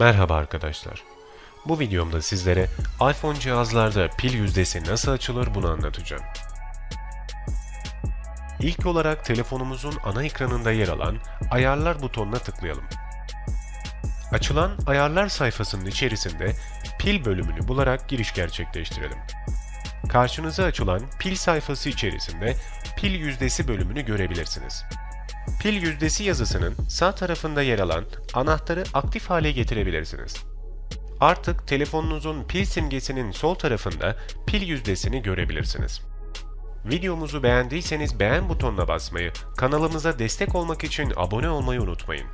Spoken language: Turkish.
Merhaba arkadaşlar. Bu videomda sizlere iPhone cihazlarda pil yüzdesi nasıl açılır bunu anlatacağım. İlk olarak telefonumuzun ana ekranında yer alan Ayarlar butonuna tıklayalım. Açılan Ayarlar sayfasının içerisinde pil bölümünü bularak giriş gerçekleştirelim. Karşınıza açılan pil sayfası içerisinde pil yüzdesi bölümünü görebilirsiniz. Pil yüzdesi yazısının sağ tarafında yer alan anahtarı aktif hale getirebilirsiniz. Artık telefonunuzun pil simgesinin sol tarafında pil yüzdesini görebilirsiniz. Videomuzu beğendiyseniz beğen butonuna basmayı, kanalımıza destek olmak için abone olmayı unutmayın.